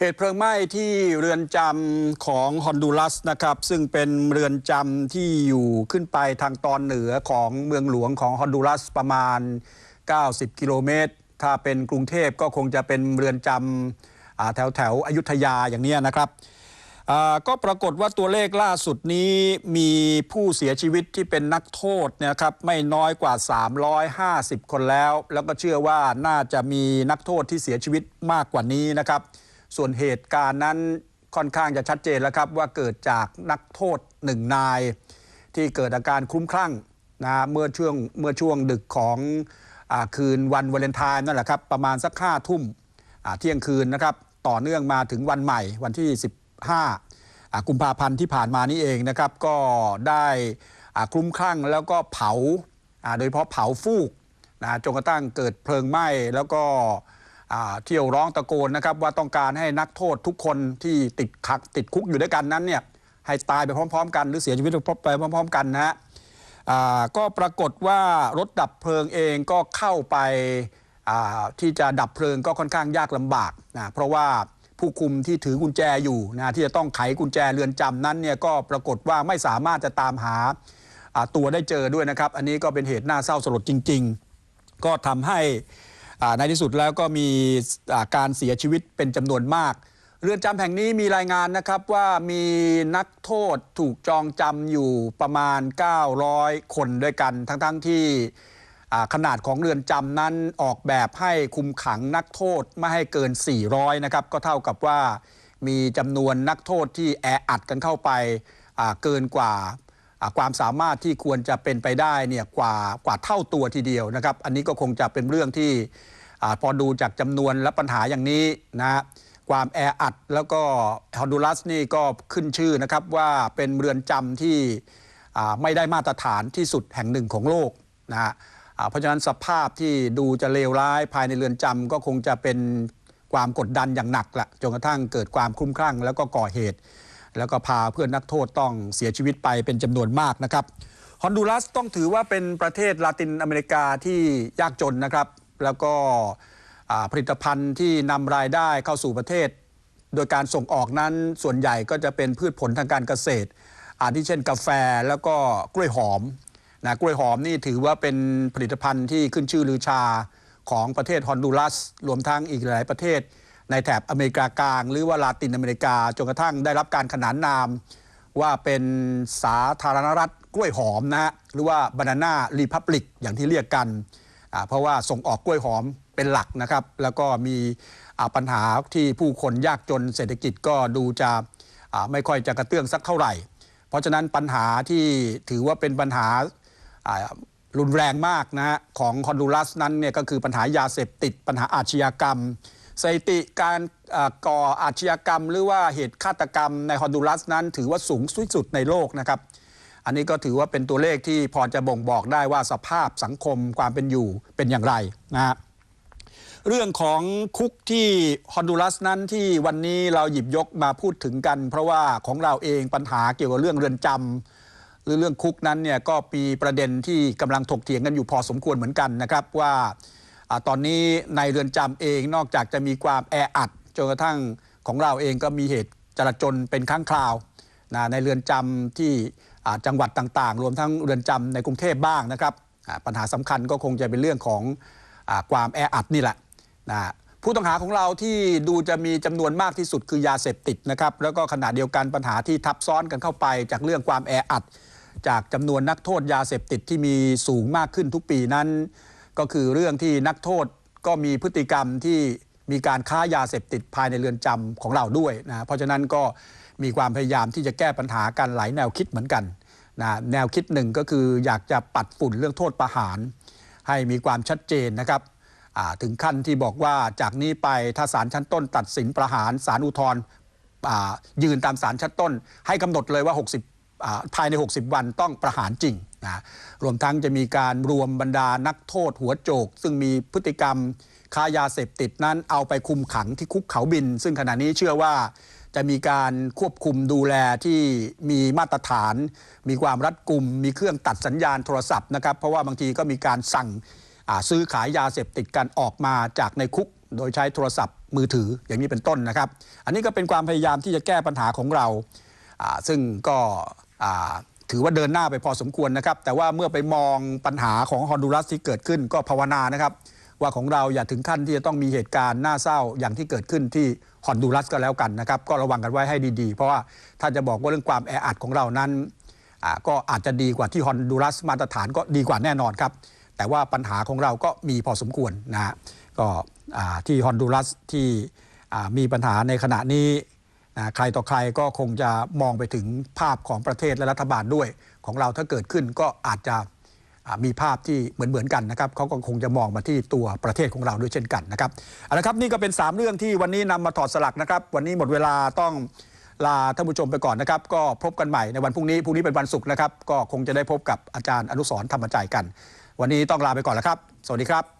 เหตุเพลิงไหม้ที่เรือนจำของฮอนดูรัสนะครับซึ่งเป็นเรือนจำที่อยู่ขึ้นไปทางตอนเหนือของเมืองหลวงของฮอนดูรัสประมาณ 90 กิโลเมตร ถ้าเป็นกรุงเทพก็คงจะเป็นเรือนจำแถวแถวอยุธยาอย่างนี้นะครับ ก็ปรากฏว่าตัวเลขล่าสุดนี้มีผู้เสียชีวิตที่เป็นนักโทษนยนะครับไม่น้อยกว่า 350 คนแล้ว แล้วก็เชื่อว่าน่าจะมีนักโทษที่เสียชีวิตมากกว่านี้นะครับ ส่วนเหตุการณ์นั้นค่อนข้างจะชัดเจนแล้วครับว่าเกิดจากนักโทษหนึ่งนาย ที่เกิดอาการคลุ้มคลั่งนะเมื่อช่วงเมื่อช่วงดึกของอคืนวันวาเลนไทน์นั่นแหละครับประมาณสักห้าทุ่มเที่ยงคืนนะครับต่อเนื่องมาถึงวันใหม่วันที่ 15อ่ากุมภาพันธ์ที่ผ่านมานี้เองนะครับก็ได้คลุ้มคลั่งแล้วก็เผาโดยเฉพาะเผาฟูกนะจนกระทั่งเกิดเพลิงไหม้แล้วก็ เที่ยวร้องตะโกนนะครับว่าต้องการให้นักโทษทุกคนที่ติดขักติดคุกอยู่ด้วยกันนั้นเนี่ยให้ตายไปพร้อม ๆ กัน หรือเสียชีวิตไปพร้อม ๆ กันนะฮะก็ปรากฏว่ารถดับเพลิงเองก็เข้าไปที่จะดับเพลิงก็ค่อนข้างยากลำบากนะเพราะว่าผู้คุมที่ถือกุญแจอยู่นะที่จะต้องไขกุญแจเรือนจำนั้นเนี่ยก็ปรากฏว่าไม่สามารถจะตามหาตัวได้เจอด้วยนะครับ อันนี้ก็เป็นเหตุน่าเศร้าสลดจริง ๆ ก็ทำให้ ในที่สุดแล้วก็มีการเสียชีวิตเป็นจำนวนมาก เรือนจำแห่งนี้มีรายงานนะครับว่ามีนักโทษถูกจองจำอยู่ประมาณ 900 คนด้วยกัน ทั้งๆทที่ขนาดของเรือนจำนั้นออกแบบให้คุมขังนักโทษไม่ให้เกิน 400 นะครับ ก็เท่ากับว่ามีจำนวนนักโทษที่แออัดกันเข้าไปเกินกว่า ความสามารถที่ควรจะเป็นไปได้เนี่ยกว่ากว่าเท่าตัวทีเดียวนะครับ อันนี้ก็คงจะเป็นเรื่องที่อพอดูจากจำนวนและปัญหาอย่างนี้นะความแออัดแล้วก็ฮอนดูรัสนี่ก็ขึ้นชื่อนะครับว่าเป็นเรือนจำที่ไม่ได้มาตรฐานที่สุดแห่งหนึ่งของโลกนะฮะเพราะฉะนั้นสภาพที่ดูจะเลวร้ายภายในเรือนจำก็คงจะเป็นความกดดันอย่างหนักละจนกระทั่งเกิดความคลุ้มคลั่งแล้วก็ก่อเหตุ แล้วก็พาเพื่อนนักโทษต้องเสียชีวิตไปเป็นจำนวนมากนะครับฮอนดูรัสต้องถือว่าเป็นประเทศลาตินอเมริกาที่ยากจนนะครับ แล้วก็ผลิตภัณฑ์ที่นำรายได้เข้าสู่ประเทศ โดยการส่งออกนั้นส่วนใหญ่ก็จะเป็นพืชผลทางการเกษตร อาทิเช่นกาแฟแล้วก็กล้วยหอมนะกล้วยหอมนี่ถือว่าเป็นผลิตภัณฑ์ที่ขึ้นชื่อลือชาของประเทศฮอนดูรัส รวมทั้งอีกหลายประเทศ ในแถบอเมริกากลาง หรือว่าลาตินอเมริกาจนกระทั่งได้รับการขนานนาม ว่าเป็นสาธารณรัฐกล้วยหอมนะฮะหรือว่าบานาน่ารีพับลิกอย่างที่เรียกกัน เพราะว่าส่งออกกล้วยหอมเป็นหลักนะครับ แล้วก็มีปัญหาที่ผู้คนยากจนเศรษฐกิจก็ดูจะไม่ค่อยจะกระเตื้องสักเท่าไหร่ เพราะฉะนั้นปัญหาที่ถือว่าเป็นปัญหารุนแรงมากนะฮะของฮอนดูรัสนั้นเนี่ยก็คือปัญหายาเสพติดปัญหาอาชญากรรม สถิติการก่ออาชญากรรม หรือว่าเหตุฆาตกรรมในฮอนดูรัสนั้น ถือว่าสูงสุดในโลกนะครับ อันนี้ก็ถือว่าเป็นตัวเลขที่พอจะบ่งบอกได้ว่าสภาพสังคมความเป็นอยู่เป็นอย่างไรนะฮะเรื่องของคุกที่ฮอนดูรัสนั้นที่วันนี้เราหยิบยกมาพูดถึงกัน เพราะว่าของเราเองปัญหาเกี่ยวกับเรื่องเรือนจำหรือเรื่องคุกนั้นเนี่ยก็มีประเด็นที่กำลังถกเถียงกันอยู่พอสมควรเหมือนกันนะครับว่า อตอนนี้ในเรือนจำเองนอกจากจะมีความแออัดจนกระทั่งของเราเองก็มีเหตุจราจนเป็นครั้งคราวนะในเรือนจำที่จังหวัดต่างๆ รวมทั้งเรือนจำในกรุงเทพบ้างนะครับ ปัญหาสำคัญก็คงจะเป็นเรื่องของอความแออัดนี่แหละนะผู้ต้องหาของเราที่ดูจะมีจำนวนมากที่สุดคือยาเสพติดนะครับ แล้วก็ขณะเดียวกันปัญหาที่ทับซ้อนกันเข้าไป จากเรื่องความแออัด จากจำนวนนักโทษยาเสพติดที่มีสูงมากขึ้นทุกปีนั้น ก็คือเรื่องที่นักโทษก็มีพฤติกรรมที่มีการค้ายาเสพติดภายในเรือนจำของเราด้วยนะเพราะฉะนั้นก็มีความพยายามที่จะแก้ปัญหากันหลายแนวคิดเหมือนกันนะแนวคิดหนึ่งก็คืออยากจะปัดฝุ่นเรื่องโทษประหาร ให้มีความชัดเจนนะครับถึงขั้นที่บอกว่าจากนี้ไปถ้าศาลชั้นต้น ตัดสินประหารศาลอุทธรายืนตามสารชั้นต้น ให้กำหนดเลยว่า 60ภายใน 60 วันต้องประหารจริง นะรวมทั้งจะมีการรวมบรรดานักโทษหัวโจก ซึ่งมีพฤติกรรมค้ายาเสพติดนั้นเอาไปคุมขังที่คุกเขาบิน ซึ่งขณะนี้เชื่อว่าจะมีการควบคุมดูแลที่มีมาตรฐาน มีความรัดกุม มีเครื่องตัดสัญญาณโทรศัพท์นะครับเพราะว่าบางทีก็มีการสั่งซื้อขายยาเสพติดกันออกมาจากในคุก โดยใช้โทรศัพท์มือถืออย่างนี้เป็นต้นนะครับ อันนี้ก็เป็นความพยายามที่จะแก้ปัญหาของเราซึ่งก็ ถือว่าเดินหน้าไปพอสมควรนะครับ แต่ว่าเมื่อไปมองปัญหาของฮอนดูรัสที่เกิดขึ้นก็ภาวนานะครับ ว่าของเราอย่าถึงขั้นที่จะต้องมีเหตุการณ์น่าเศร้าอย่างที่เกิดขึ้นที่ฮอนดูรัสก็แล้วกันนะครับ ก็ระวังกันไว้ให้ดีๆ เพราะว่าถ้าจะบอกว่าเรื่องความแออัดของเรานั้นก็อาจจะดีกว่าที่ฮอนดูรัสมาตรฐานก็ดีกว่าแน่นอนครับ แต่ว่าปัญหาของเราก็มีพอสมควรนะก็ที่ฮอนดูรัสที่มีปัญหาในขณะนี้ นะใครต่อใครก็คงจะมองไปถึงภาพของประเทศและรัฐบาลด้วย ของเราถ้าเกิดขึ้นก็อาจจะมีภาพที่เหมือนเหมือนๆกันนะครับเขาก็คงจะมองมาที่ตัวประเทศของเราด้วยเช่นกันนะครับเอาละครับนี่ก็เป็น 3 เรื่องที่วันนี้นำมาถอดสลักนะครับ วันนี้หมดเวลาต้องลาท่านผู้ชมไปก่อนนะครับ ก็พบกันใหม่ในวันพรุ่งนี้พรุ่งนี้เป็นวันศุกร์นะครับ ก็คงจะได้พบกับอาจารย์อนุสรธรรมใจกัน วันนี้ต้องลาไปก่อนแล้วครับ สวัสดีครับ